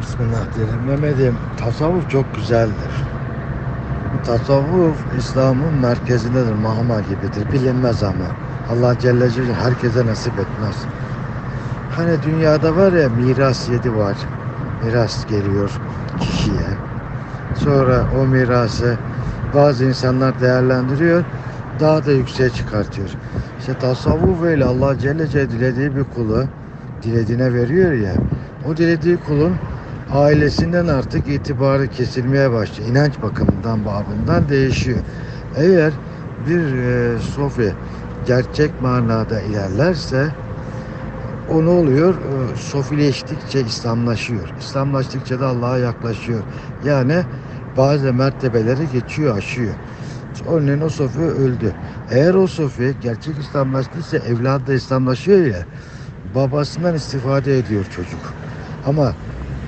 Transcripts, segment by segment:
Bismillah diyelim. Mehmet'im tasavvuf çok güzeldir. Tasavvuf İslam'ın merkezindedir, mahma gibidir. Bilinmez ama. Allah Celle Celaluhu herkese nasip etmez. Hani dünyada var ya miras yedi var. Miras geliyor kişiye. Sonra o mirası bazı insanlar değerlendiriyor. Daha da yükseğe çıkartıyor. İşte tasavvuf öyle Allah Celle Celaluhu dilediği bir kulu dilediğine veriyor ya. O dilediği kulun ailesinden artık itibarı kesilmeye başlıyor. İnanç bakımından, babından değişiyor. Eğer bir e, sofi gerçek manada ilerlerse o ne oluyor? E, sofileştikçe İslamlaşıyor. İslamlaştıkça da Allah'a yaklaşıyor. Yani bazı mertebeleri geçiyor, aşıyor. Örneğin o sofi öldü. Eğer o sofi gerçek İslamlaştıysa evladı da İslamlaşıyor ya babasından istifade ediyor çocuk. Ama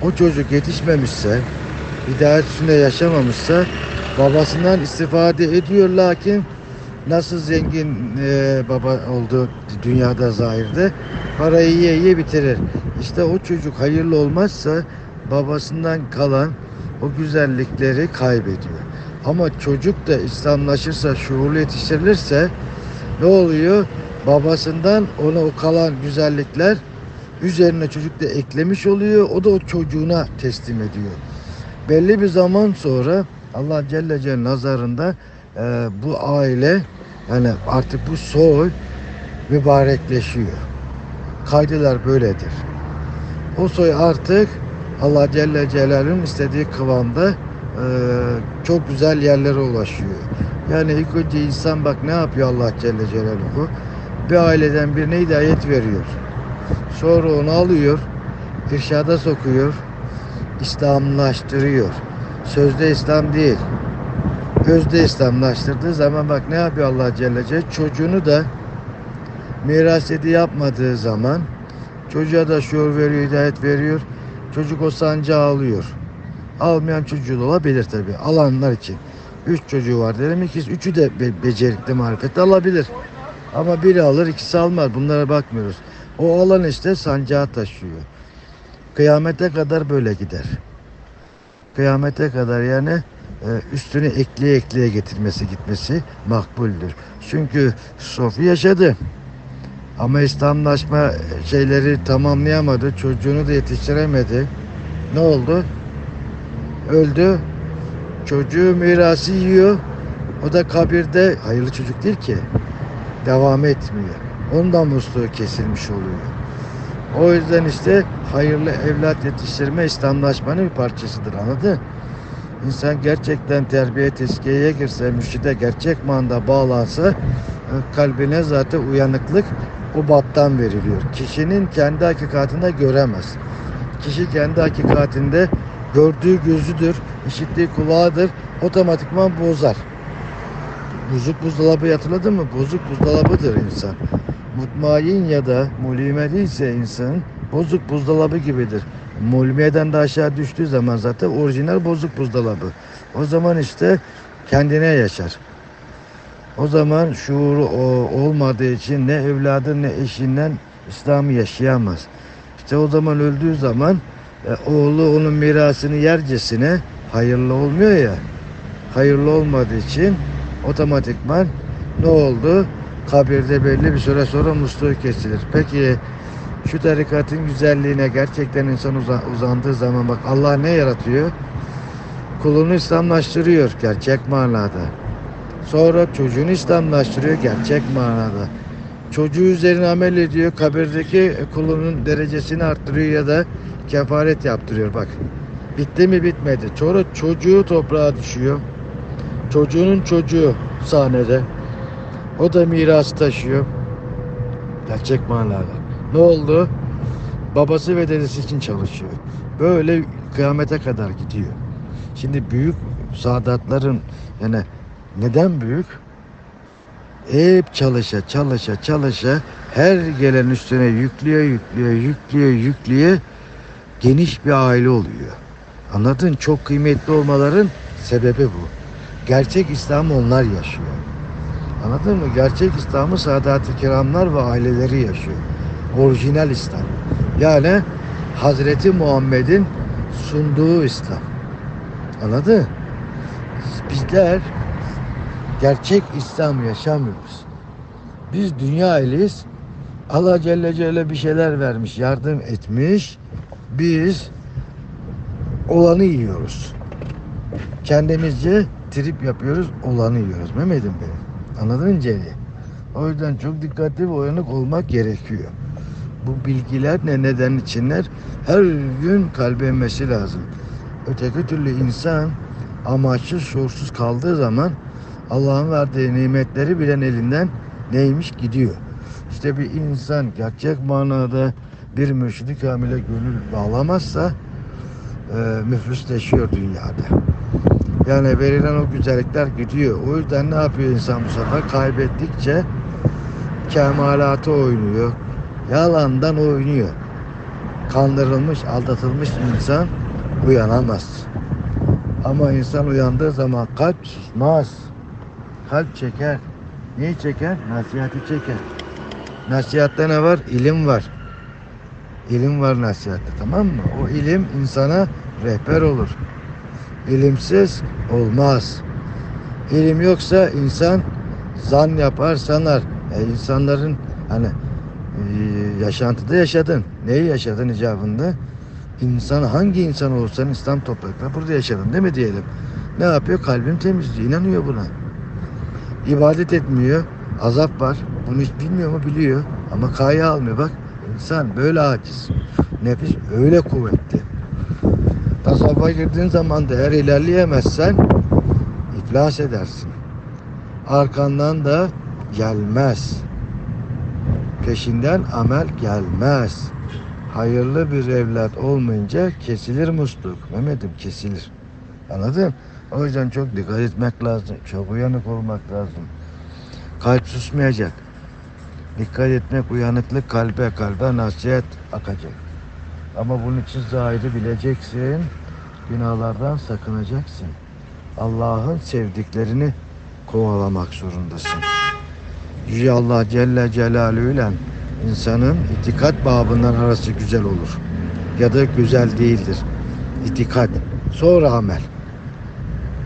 o çocuk yetişmemişse, hidayet üstünde yaşamamışsa babasından istifade ediyor lakin nasıl zengin e, baba oldu dünyada zahirde parayı yiye yiye bitirir. İşte o çocuk hayırlı olmazsa babasından kalan o güzellikleri kaybediyor. Ama çocuk da İslamlaşırsa, şuurlu yetiştirilirse ne oluyor? Babasından ona o kalan güzellikler üzerine çocuk da eklemiş oluyor. O da o çocuğuna teslim ediyor. Belli bir zaman sonra Allah Celle Celle nazarında e, bu aile yani artık bu soy mübarekleşiyor. Kaydılar böyledir. O soy artık Allah Celle Celaluhu'nun istediği kıvamda e, çok güzel yerlere ulaşıyor. Yani ilk önce insan bak ne yapıyor Allah Celle Celaluhu? Bir aileden birine hidayet veriyor. Sonra onu alıyor, irşada sokuyor, İslamlaştırıyor. Sözde İslam değil. Özde İslamlaştırdığı zaman bak ne yapıyor Allah Celle Celaluhu? Çocuğunu da miras yedi yapmadığı zaman çocuğa da şuur veriyor, hidayet veriyor. Çocuk o sancağı alıyor. Almayan çocuğu da olabilir tabi. Alanlar için. Üç çocuğu var dedim. İkisi, üçü de be- becerikli marifet alabilir. Ama biri alır ikisi almaz. Bunlara bakmıyoruz. O alan işte sancağı taşıyor. Kıyamete kadar böyle gider. Kıyamete kadar yani e, üstüne ekleye ekleye getirmesi gitmesi makbuldür. Çünkü Sofi yaşadı. Ama İslamlaşma şeyleri tamamlayamadı. Çocuğunu da yetiştiremedi. Ne oldu? Öldü. Çocuğu mirası yiyor. O da kabirde hayırlı çocuk değil ki. Devam etmiyor. Ondan musluğu kesilmiş oluyor. O yüzden işte hayırlı evlat yetiştirme İslamlaşmanın bir parçasıdır anladın? İnsan gerçekten terbiye tezkiyeye girse, mürşide gerçek manada bağlansa kalbine zaten uyanıklık o battan veriliyor. Kişinin kendi hakikatinde göremez. Kişi kendi hakikatinde gördüğü gözüdür, işittiği kulağıdır, otomatikman bozar. Bozuk buzdolabı hatırladın mı? Bozuk buzdolabıdır insan. Mutmain ya da mulimeli ise insanın bozuk buzdolabı gibidir. Mulimeden de aşağı düştüğü zaman zaten orijinal bozuk buzdolabı. O zaman işte kendine yaşar. O zaman şuuru o, olmadığı için ne evladı ne eşinden İslam'ı yaşayamaz. İşte o zaman öldüğü zaman e, oğlu onun mirasını yercesine hayırlı olmuyor ya. Hayırlı olmadığı için otomatikman ne oldu? Kabirde belli bir süre sonra musluğu kesilir. Peki şu tarikatın güzelliğine gerçekten insan uza- uzandığı zaman bak Allah ne yaratıyor? Kulunu İslamlaştırıyor gerçek manada. Sonra çocuğunu İslamlaştırıyor gerçek manada. Çocuğu üzerine amel ediyor. Kabirdeki kulunun derecesini arttırıyor ya da kefaret yaptırıyor bak. Bitti mi bitmedi. Sonra çocuğu toprağa düşüyor. Çocuğunun çocuğu sahnede. O da miras taşıyor. Gerçek manada. Ne oldu? Babası ve dedesi için çalışıyor. Böyle kıyamete kadar gidiyor. Şimdi büyük saadatların yani neden büyük? Hep çalışa çalışa çalışa her gelen üstüne yüklüyor yüklüyor yüklüyor yüklüyor geniş bir aile oluyor. Anladın? Çok kıymetli olmaların sebebi bu. Gerçek İslam'ı onlar yaşıyor. Anladın mı? Gerçek İslam'ı Sadat-ı Kiramlar ve aileleri yaşıyor. Orijinal İslam. Yani Hazreti Muhammed'in sunduğu İslam. Anladın? Bizler gerçek İslam yaşamıyoruz. Biz dünya eliyiz. Allah Celle Celle bir şeyler vermiş, yardım etmiş. Biz olanı yiyoruz. Kendimizce trip yapıyoruz, olanı yiyoruz. Mehmet'im benim. Anladın mı Celi? O yüzden çok dikkatli ve uyanık olmak gerekiyor. Bu bilgiler ne neden içinler her gün kalbe inmesi lazım. Öteki türlü insan amaçsız, şuursuz kaldığı zaman Allah'ın verdiği nimetleri bilen elinden neymiş gidiyor. İşte bir insan gerçek manada bir mürşidi kamile gönül bağlamazsa e, müflisleşiyor dünyada. Yani verilen o güzellikler gidiyor. O yüzden ne yapıyor insan bu sefer? Kaybettikçe kemalatı oynuyor. Yalandan oynuyor. Kandırılmış, aldatılmış insan uyanamaz. Ama insan uyandığı zaman kalp susmaz. Kalp çeker. Neyi çeker? Nasihati çeker. Nasihatte ne var? İlim var. İlim var nasihatte tamam mı? O ilim insana rehber olur. İlimsiz olmaz. İlim yoksa insan zan yapar sanar. E insanların hani e, yaşantıda yaşadın. Neyi yaşadın icabında? İnsan hangi insan olursan İslam topraklarında burada yaşadın değil mi diyelim. Ne yapıyor? Kalbim temizliyor. inanıyor buna. İbadet etmiyor. Azap var. Bunu hiç bilmiyor mu? Biliyor. Ama kaya almıyor. Bak insan böyle aciz. Nefis öyle kuvvetli. Tasavvufa girdiğin zaman da eğer ilerleyemezsen iflas edersin. Arkandan da gelmez. Peşinden amel gelmez. Hayırlı bir evlat olmayınca kesilir musluk. Mehmet'im kesilir. Anladın? O yüzden çok dikkat etmek lazım. Çok uyanık olmak lazım. Kalp susmayacak. Dikkat etmek, uyanıklık kalbe kalbe nasihat akacak. Ama bunun için zahiri bileceksin. Günahlardan sakınacaksın. Allah'ın sevdiklerini kovalamak zorundasın. Yüce Allah Celle Celaluhu ile insanın itikat babından arası güzel olur. Ya da güzel değildir. İtikat. Sonra amel.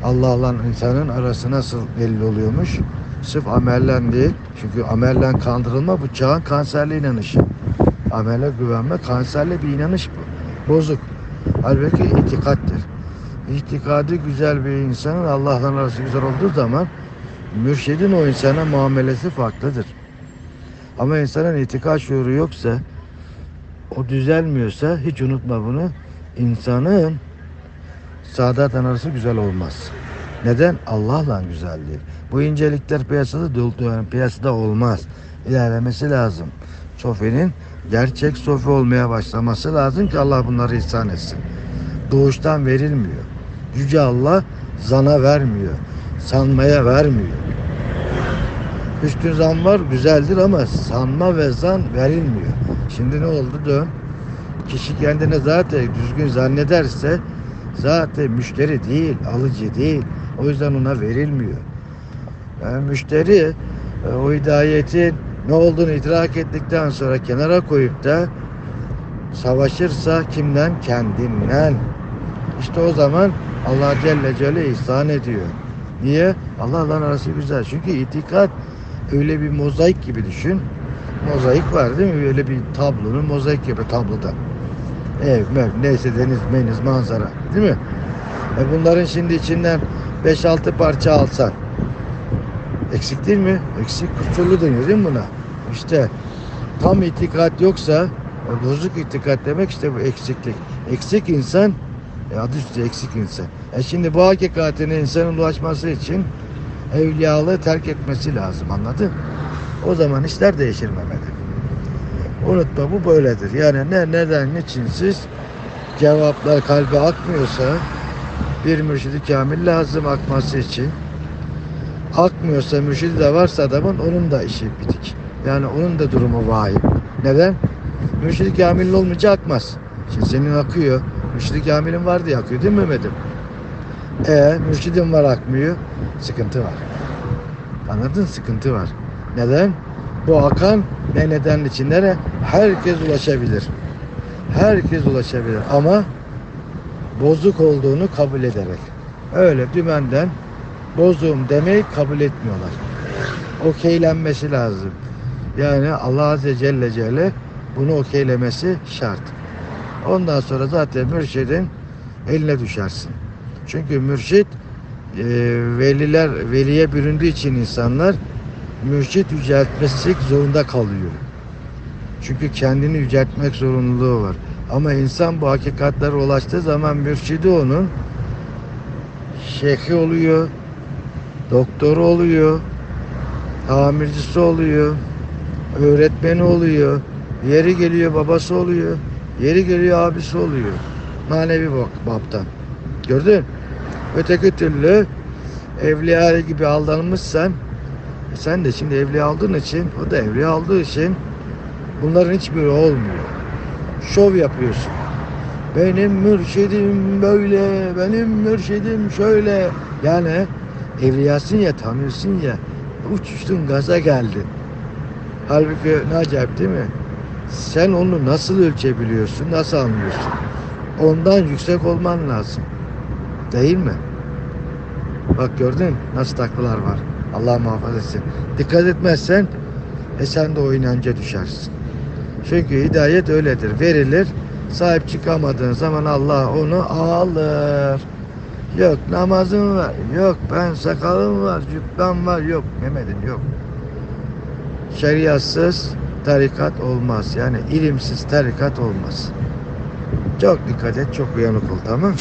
Allah'la insanın arası nasıl belli oluyormuş? Sırf amellen değil. Çünkü amellen kandırılma bu çağın kanserli inanışı. Amele güvenme kanserli bir inanış bu. Bozuk. Halbuki itikattır. İtikadı güzel bir insanın Allah'la arası güzel olduğu zaman mürşidin o insana muamelesi farklıdır. Ama insanın itikad şuuru yoksa o düzelmiyorsa hiç unutma bunu. İnsanın saadat arası güzel olmaz. Neden? Allah'la güzelliği. Bu incelikler piyasada piyasada olmaz. İlerlemesi lazım. Sofinin gerçek sofi olmaya başlaması lazım ki Allah bunları ihsan etsin. Doğuştan verilmiyor. Yüce Allah zana vermiyor. Sanmaya vermiyor. Üstün zan var güzeldir ama sanma ve zan verilmiyor. Şimdi ne oldu dön. Kişi kendine zaten düzgün zannederse zaten müşteri değil, alıcı değil. O yüzden ona verilmiyor. Yani müşteri e, o hidayetin ne olduğunu idrak ettikten sonra kenara koyup da savaşırsa kimden? Kendinden. İşte o zaman Allah Celle Celle ihsan ediyor. Niye? Allah'la arası güzel. Çünkü itikat öyle bir mozaik gibi düşün. Mozaik var değil mi? Öyle bir tablonun mozaik gibi tabloda. Ev, mev, neyse deniz, meniz, manzara. Değil mi? E bunların şimdi içinden 5-6 parça alsan eksik değil mi? Eksik kusurlu deniyor değil mi buna? İşte tam itikat yoksa e, bozuk itikat demek işte bu eksiklik. Eksik insan e adı üstü eksik insan. E şimdi bu hakikatine insanın ulaşması için evliyalığı terk etmesi lazım anladın? O zaman işler değişir Mehmet'im. Unutma bu böyledir. Yani ne neden niçinsiz cevaplar kalbe akmıyorsa bir mürşidi kamil lazım akması için. Akmıyorsa mürşidi de varsa adamın onun da işi bitik. Yani onun da durumu vahim. Neden? Mürşidi kamil olmayınca akmaz. Şimdi senin akıyor. Mürşidi kamilin var diye akıyor değil mi Mehmet'im? E mürşidin var akmıyor. Sıkıntı var. Anladın? Sıkıntı var. Neden? Bu akan ne neden içinlere herkes ulaşabilir. Herkes ulaşabilir ama bozuk olduğunu kabul ederek. Öyle dümenden bozuğum demeyi kabul etmiyorlar. Okeylenmesi lazım. Yani Allah Azze Celle Celle bunu okeylemesi şart. Ondan sonra zaten mürşidin eline düşersin. Çünkü mürşit e, veliler veliye büründüğü için insanlar mürşit yüceltmesi zorunda kalıyor. Çünkü kendini yüceltmek zorunluluğu var. Ama insan bu hakikatlere ulaştığı zaman mürşidi onun şeyhi oluyor, doktoru oluyor, tamircisi oluyor, öğretmeni oluyor, yeri geliyor babası oluyor, yeri geliyor abisi oluyor. Manevi bak- baptan. Gördün? Öteki türlü evliya gibi aldanmışsan e sen de şimdi evliya aldığın için o da evliya aldığı için bunların hiçbiri olmuyor. Şov yapıyorsun. Benim mürşidim böyle, benim mürşidim şöyle. Yani evliyasın ya, tanıyorsun ya. Uçuştun gaza geldin. Halbuki ne acayip değil mi? Sen onu nasıl ölçebiliyorsun, nasıl anlıyorsun? Ondan yüksek olman lazım. Değil mi? Bak gördün nasıl taklalar var. Allah muhafaza etsin. Dikkat etmezsen e sen de o inanca düşersin. Çünkü hidayet öyledir. Verilir. Sahip çıkamadığın zaman Allah onu alır. Yok namazım var. Yok ben sakalım var. Cübbem var. Yok Mehmet'im yok. Şeriatsız tarikat olmaz. Yani ilimsiz tarikat olmaz. Çok dikkat et. Çok uyanık ol tamam